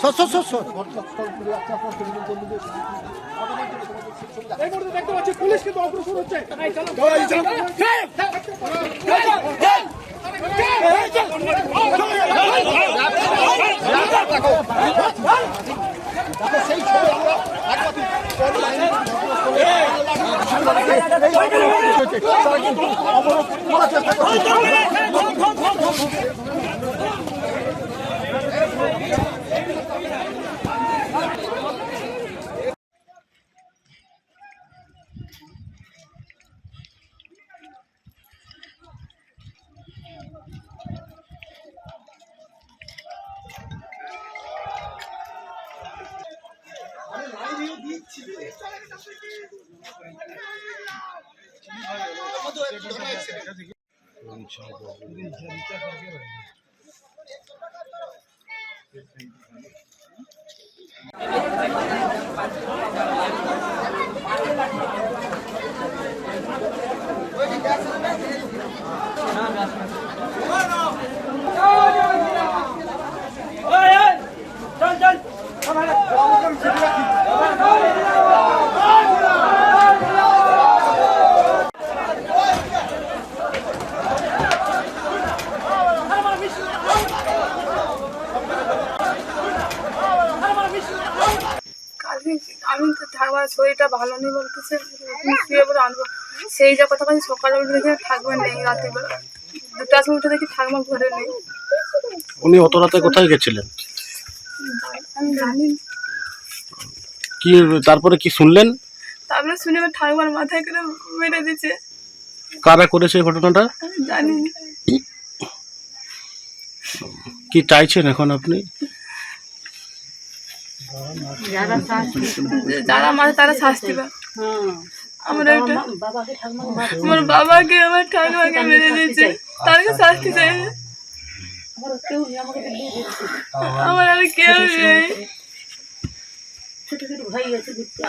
সর সর সর সর এই মুহূর্তে দেখতে পাচ্ছি পুলিশ কিন্তু অগ্রসর হচ্ছে এই চলো কালকে আমি তো থাকবার শরীরটা ভালো নেই বলতেছে। শুয়ে পরে আনব। সেই যা কথা বলছি সকালে উঠে দেখি থাকবেন নেই রাতের বেলা দুটার সময় উঠে দেখি ঠাকুমা ঘরে নেই। উনি অত রাতে কোথায় গেছিলেন? আমি জানি। কি তারপরে কি শুনলেন? তারপরে শুনে আমার ঠাকুমার মাথায় করে মেরে দিচ্ছে কারা করেছে ঘটনাটা? জানি। কি চাইছেন এখন আপনি? যারা মারে তারা শাস্তি পায় আমরা এটা আমার বাবাকে, আমার ঠাকুমাকে মেরে দিচ্ছে তারকে শাস্তি চাইছে আমার আর কেউ নেই।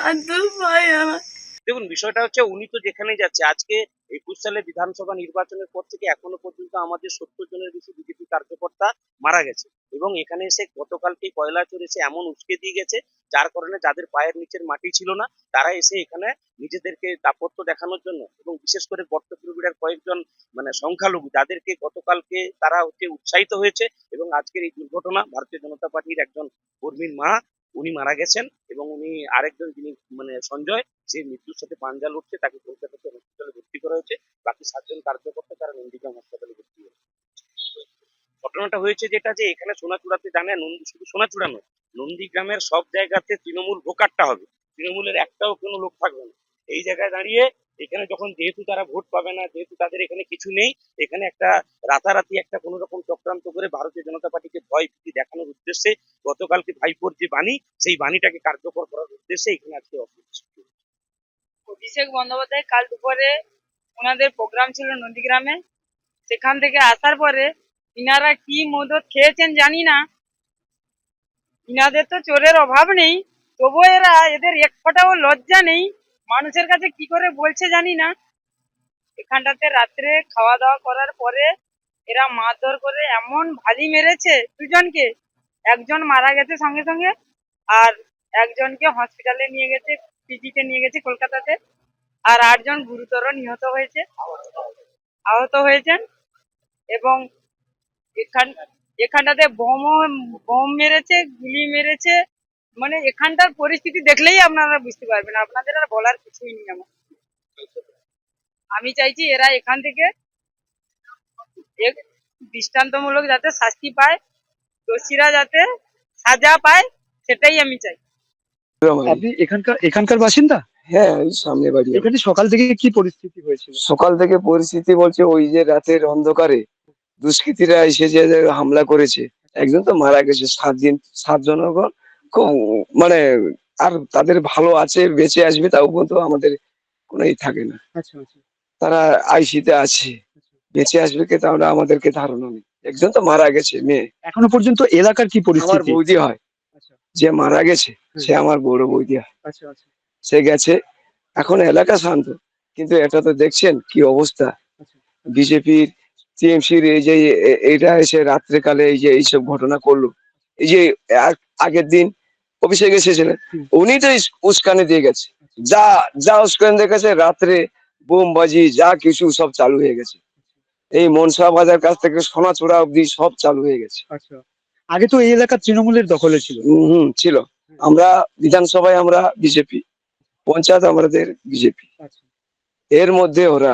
আর দু ভাই আমার। দেখুন, বিষয়টা হচ্ছে উনি তো যেখানে যাচ্ছে। আজকে একুশ সালে বিধানসভা নির্বাচনের পর থেকে এখনও পর্যন্ত আমাদের সত্তর জনের বেশি বিজেপি কার্যকর্তা মারা গেছে। এবং এখানে এসে গতকালকে কয়লা এসে এমন উস্কে দিয়ে গেছে, যার কারণে যাদের পায়ের নিচের মাটি ছিল না, তারা এসে এখানে নিজেদেরকে দাপত্য দেখানোর জন্য এবং বিশেষ করে বর্তপুরবিড়ার কয়েকজন মানে সংখ্যালঘু যাদেরকে গতকালকে তারা হচ্ছে উৎসাহিত হয়েছে এবং আজকের এই দুর্ঘটনা ভারতীয় জনতা পার্টির একজন কর্মীর মা, উনি মারা গেছেন এবং উনি আরেকজন যিনি মানে সঞ্জয়, যে মৃত্যুর সাথে পাঞ্জা লড়ছে তাকে ভর্তি করা হয়েছে বাকি সাতজন কার্যকর্তা তারা নন্দীগ্রাম হাসপাতালে ভর্তি হয়েছে। ঘটনাটা হয়েছে যেটা যে এখানে সোনাচূড়াতে জানে শুধু সোনাচূড়া নয়, নন্দীগ্রামের সব জায়গাতে তৃণমূল ভোকারটা হবে। তৃণমূলের একটাও কোনো লোক থাকবে না। এই জায়গায় দাঁড়িয়ে এখানে যখন যেহেতু তারা ভোট পাবে না, যেহেতু তাদের এখানে কিছু নেই, এখানে একটা রাতারাতি একটা কোনো রকম চক্রান্ত করে ভারতীয় জনতা পার্টিকে ভয় ভীতি দেখানোর উদ্দেশ্যে গতকালকে ভাইপোর যে বাণী, সেই বাণীটাকে কার্যকর করার উদ্দেশ্যে এখানে আজকে অভিষেক বন্দ্যোপাধ্যায় কাল দুপুরে ওনাদের প্রোগ্রাম ছিল নদীগ্রামে সেখান থেকে আসার পরে ইনারা কি মদত খেয়েছেন জানি না। ইনাদের তো চোরের অভাব নেই, তবুও এরা এদের এক ফোঁটাও লজ্জা নেই। মানুষের কাছে কি করে বলছে জানি না। এখানটাতে রাত্রে খাওয়া দাওয়া করার পরে এরা মারধর করে এমন ভালি মেরেছে দুজনকে। একজন মারা গেছে সঙ্গে সঙ্গে, আর একজনকে হসপিটালে নিয়ে গেছে পিজিতে নিয়ে গেছে কলকাতাতে। আর আটজন গুরুতর নিহত হয়েছে। আহত হয়েছেন এবং এখান এখানটাতে বোম বোম মেরেছে, গুলি মেরেছে। মানে এখানটার পরিস্থিতি দেখলেই আপনারা বুঝতে পারবেন। আপনাদের আর বলার কিছুই নেই আমার। আমি চাইছি এরা এখান থেকে দৃষ্টান্তমূলক যাতে শাস্তি পায়, দোষীরা যাতে সাজা পায়, সেটাই আমি চাই। আপনি এখানকার এখানকার বাসিন্দা? হ্যাঁ এই সামনে বাড়ি আমার। এখানে সকাল থেকে কি পরিস্থিতি হয়েছিল? সকাল থেকে পরিস্থিতি বলছে ওই যে রাতের অন্ধকারে দুষ্কৃতীরা এসে যে যে হামলা করেছে। একজন তো মারা গেছে সাত দিন সাত জনগণ খুব মানে আর তাদের ভালো আছে বেঁচে আসবে তাও পর্যন্ত আমাদের কোনো ই থাকে না। আচ্ছা আচ্ছা। তারা আইসিতে আছে। বেঁচে আসবে কে তাহলে আমাদেরকে ধারণা নেই। একজন তো মারা গেছে মেয়ে। এখনও পর্যন্ত এলাকার কি আমার পরিস্থিতি বৌদি হয়। আচ্ছা। যে মারা গেছে সে আমার বড় বৌদি হয়। আচ্ছা আচ্ছা। সে গেছে। এখন এলাকা শান্ত কিন্তু এটা তো দেখছেন কি অবস্থা। বিজেপির টিএমসির এই যে এটা এসে রাত্রে কালে এই যে এইসব ঘটনা করল। এই যে আগের দিন অফিসে এসেছিলেন উনি তো উস্কানি দিয়ে গেছে। যা যা উস্কানি দেখেছে রাত্রে বোম বাজি যা কিছু সব চালু হয়ে গেছে। এই মনসা বাজার কাছ থেকে সোনাচূড়া অব্দি সব চালু হয়ে গেছে। আচ্ছা। আগে তো এই এলাকা তৃণমূলের দখলে ছিল। হুম, ছিল। আমরা বিধানসভায় আমরা বিজেপি পঞ্চায়েত আমাদের বিজেপি। আচ্ছা। এর মধ্যে ওরা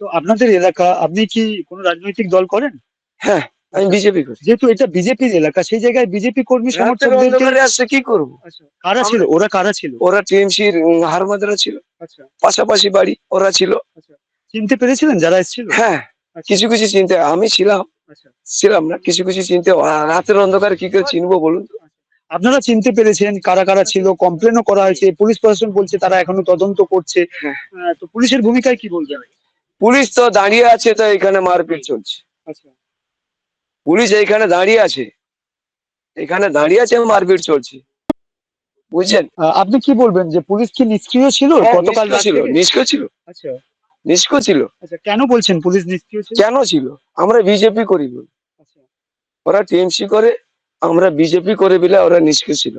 তো আপনাদের এলাকা আপনি কি কোনো রাজনৈতিক দল করেন? হ্যাঁ আমি বিজেপি করি। যেহেতু এটা বিজেপির এলাকা সেই জায়গায় বিজেপি কর্মী অন্ধকারে আসছে কি করব? আচ্ছা, কারা ছিল? ওরা কারা ছিল? ওরা টিএমসির হারমাদারা ছিল। আচ্ছা। পাশাপাশি বাড়ি ওরা ছিল। চিনতে পেরেছিলেন যারা এসেছিল? হ্যাঁ কিছু কিছু চিনতে আমি ছিলাম। ছিলাম না কিছু কিছু চিনতে রাতের অন্ধকারে কি করে চিনবো বলুন তো? আপনারা চিনতে পেরেছেন কারা কারা ছিল কমপ্লেনও করা হয়েছে পুলিশ প্রশাসন বলছে তারা এখনও তদন্ত করছে। হ্যাঁ। তো পুলিশের ভূমিকায় কি বলবেন? পুলিশ তো দাঁড়িয়ে আছে তো এখানে মারপিট চলছে। আচ্ছা। পুলিশ এইখানে দাঁড়িয়ে আছে। এখানে দাঁড়িয়ে আছে মারপিট চলছে। বুঝছেন? আপনি কি বলবেন যে পুলিশ কি নিষ্ক্রিয় ছিল? হ্যাঁ, গতকাল ছিল নিষ্ক্রিয় ছিল। আচ্ছা। নিষ্ক্রিয় ছিল। আচ্ছা কেন বলছেন পুলিশ নিষ্ক্রিয় ছিল? কেন ছিল? আমরা বিজেপি করি বলে। আচ্ছা। ওরা টিএমসি করে আমরা বিজেপি করে বলে ওরা নিষ্ক্রিয় ছিল।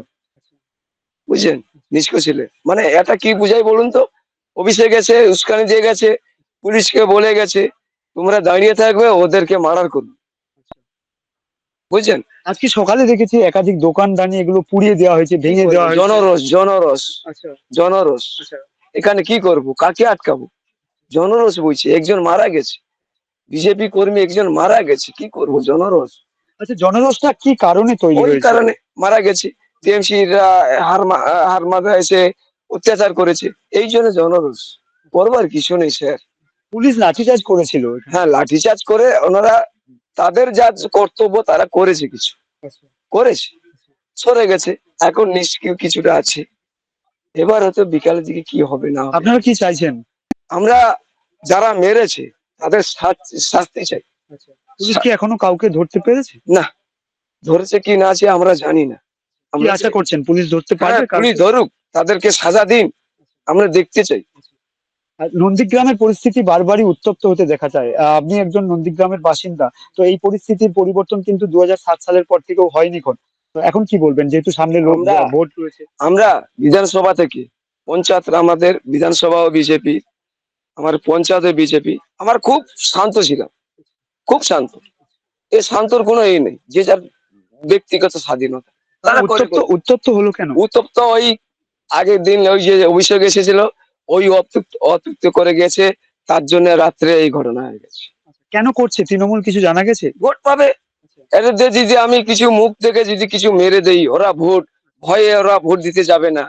বুঝছেন নিষ্ক্রিয় ছিল। মানে এটা কি বুঝাই বলুন তো? অফিসে গেছে উস্কানি দিয়ে গেছে পুলিশকে বলে গেছে তোমরা দাঁড়িয়ে থাকবে ওদেরকে মারার করবে। বুঝছেন আজকে সকালে দেখেছি একাধিক দোকান দানি এগুলো পুড়িয়ে দেওয়া হয়েছে ভেঙে দেওয়া হয়েছে। জনরস জনরস আচ্ছা। জনরস। আচ্ছা। এখানে কি করব? কাকে আটকাবো? জনরস বলছি একজন মারা গেছে। বিজেপি কর্মী একজন মারা গেছে কি করব? জনরস। আচ্ছা জনরসটা কি কারণে তৈরি ওই হয়েছে? কারণে মারা গেছে। টিএমসি হার মাথা এসে অত্যাচার করেছে। এই জন্য জনরস। করবার কিছু নেই স্যার। পুলিশ লাঠিচার্জ করেছিল? হ্যাঁ লাঠিচার্জ করে ওনারা তাদের যা কর্তব্য তারা করেছে কিছু। করেছে। সরে গেছে। এখন নিষ্ক্রিয় কিছুটা আছে। এবার হয়তো বিকালের দিকে কি হবে না হবে। আপনারা কি চাইছেন? আমরা যারা মেরেছে তাদের শাস্তি- শাস্তি চাই। আচ্ছা। পুলিশ কি এখনও কাউকে ধরতে পেরেছে? না ধরেছে কি না আছে আমরা জানি না। আমরা আশা করছেন? পুলিশ ধরতে পারবে হ্যাঁ, পুলিশ ধরুক তাদেরকে সাজা দিন আমরা দেখতে চাই। নন্দীগ্রামের পরিস্থিতি বারবারই উত্তপ্ত হতে দেখা যায়। আপনি একজন নন্দীগ্রামের বাসিন্দা তো এই পরিস্থিতির পরিবর্তন কিন্তু দু হাজার সাত সালের পর থেকেও হয়নি তো এখন কি বলবেন? যেহেতু সামনে ভোট রয়েছে। আমরা বিধানসভা থেকে পঞ্চায়েত আমাদের বিধানসভা ও বিজেপি আমার পঞ্চায়েতে বিজেপি আমার খুব শান্ত ছিলাম। খুব শান্ত। এই শান্তর কোনো এই নেই যে যার ব্যক্তিগত স্বাধীনতা। তারা উত্তপ্ত উত্তপ্ত হলো কেন? উত্তপ্ত ওই আগের দিন ওই যে অভিষেক এসেছিল ওই অতৃপ্ত অতৃপ্ত করে গেছে তার জন্য রাত্রে এই ঘটনা হয়ে গেছে। কেন করছে? তৃণমূল কিছু জানা গেছে? ভোট পাবে। যদি আমি কিছু মুখ থেকে যদি কিছু মেরে দেই ওরা ভোট। ভয়ে ওরা ভোট দিতে যাবে না।